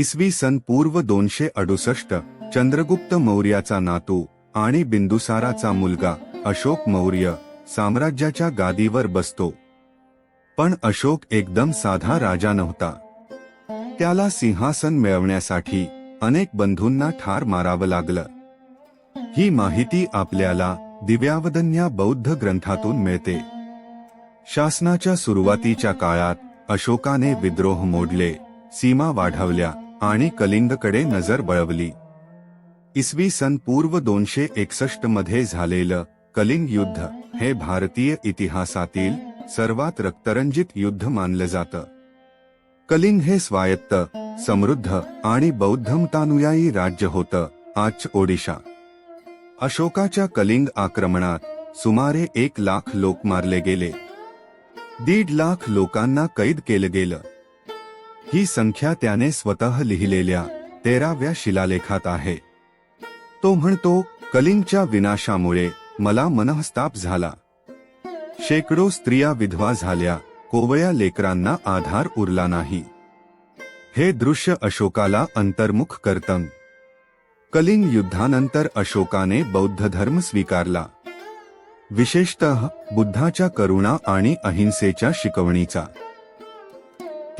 इसवी सन पूर्व दोनशे अडुसष्ट चंद्रगुप्त मौर्याचा नातू आणि बिंदुसाराचा मुलगा अशोक मौर्य साम्राज्याच्या गादीवर बसतो. पण अशोक एकदम साधा राजा नव्हता. त्याला सिंहासन मिळवण्यासाठी अनेक बंधूंना ठार मारावं लागलं. ही माहिती आपल्याला दिव्यावदन्या बौद्ध ग्रंथातून मिळते. शासनाच्या सुरुवातीच्या काळात अशोकाने विद्रोह मोडले सीमा वाढवल्या आणि कलिंगकडे नजर वळवली इसवी सन पूर्व दोनशे एकसष्टमध्ये झालेलं कलिंग युद्ध हे भारतीय इतिहासातील सर्वात रक्तरंजित युद्ध मानलं जातं. कलिंग हे स्वायत्त समृद्ध आणि बौद्धमतानुयायी राज्य होतं आज ओडिशा. अशोकाच्या कलिंग आक्रमणात सुमारे एक लाख लोक मारले गेले. दीड लाख लोकांना कैद केलं गेलं. ही संख्या त्याने स्वतः लिहिलेल्या तेराव्या शिलालेखात आहे. तो म्हणतो कलिंगच्या विनाशामुळे मला मनस्ताप झाला. शेकडो स्त्रिया विधवा झाल्या कोवळ्या लेकरांना आधार उरला नाही. हे दृश्य अशोकाला अंतर्मुख करतं. कलिंग युद्धानंतर अशोकाने बौद्ध धर्म स्वीकारला. विशेषतः बुद्धाच्या करुणा आणि अहिंसेच्या शिकवणीचा.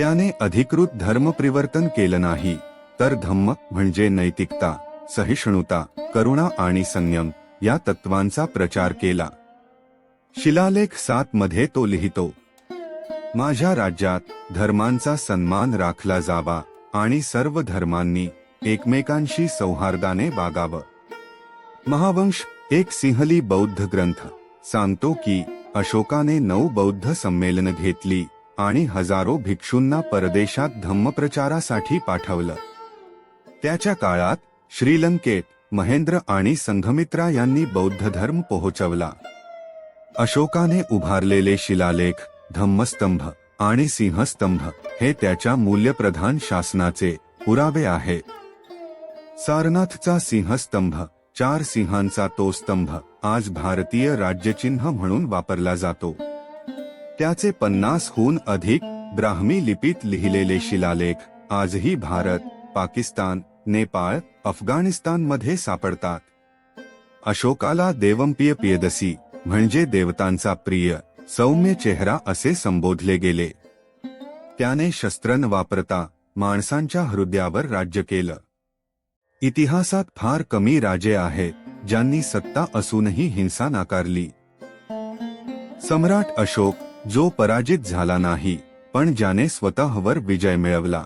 त्याने अधिकृत धर्म परिवर्तन केलं नाही तर धम्म म्हणजे नैतिकता सहिष्णुता करुणा आणि संयम या तत्वांचा प्रचार केला. शिलालेख सात मध्ये तो लिहितो माझ्या राज्यात धर्मांचा सन्मान राखला जावा आणि सर्व धर्मांनी एकमेकांशी सौहार्दाने वागावं. महावंश एक सिंहली बौद्ध ग्रंथ सांगतो की अशोकाने नऊ बौद्ध संमेलन घेतली. आणि हजारो भिक्षूंना परदेशात धम्मप्रचारासाठी पाठवलं. त्याच्या काळात श्रीलंकेत महेंद्र आणि संघमित्रा यांनी बौद्ध धर्म पोहोचवला. अशोकाने उभारलेले शिलालेख धम्मस्तंभ आणि सिंहस्तंभ हे त्याच्या मूल्यप्रधान शासनाचे पुरावे आहे. सारनाथचा सिंहस्तंभ चार सिंहांचा तो स्तंभ आज भारतीय राज्यचिन्ह म्हणून वापरला जातो. त्याचे पन्नासहून अधिक ब्राह्मी लिपीत लिहिलेले शिलालेख आजही भारत पाकिस्तान नेपाळ अफगाणिस्तानमध्ये सापडतात. अशोकाला देवंपिय पियदसी म्हणजे देवतांचा प्रिय सौम्य चेहरा असे संबोधले गेले. त्याने शस्त्र न वापरता माणसांच्या हृदयावर राज्य केलं. इतिहासात फार कमी राजे आहेत ज्यांनी सत्ता असूनही हिंसा नाकारली. सम्राट अशोक जो पराजित झाला नाही पण ज्याने स्वतःवर विजय मिळवला.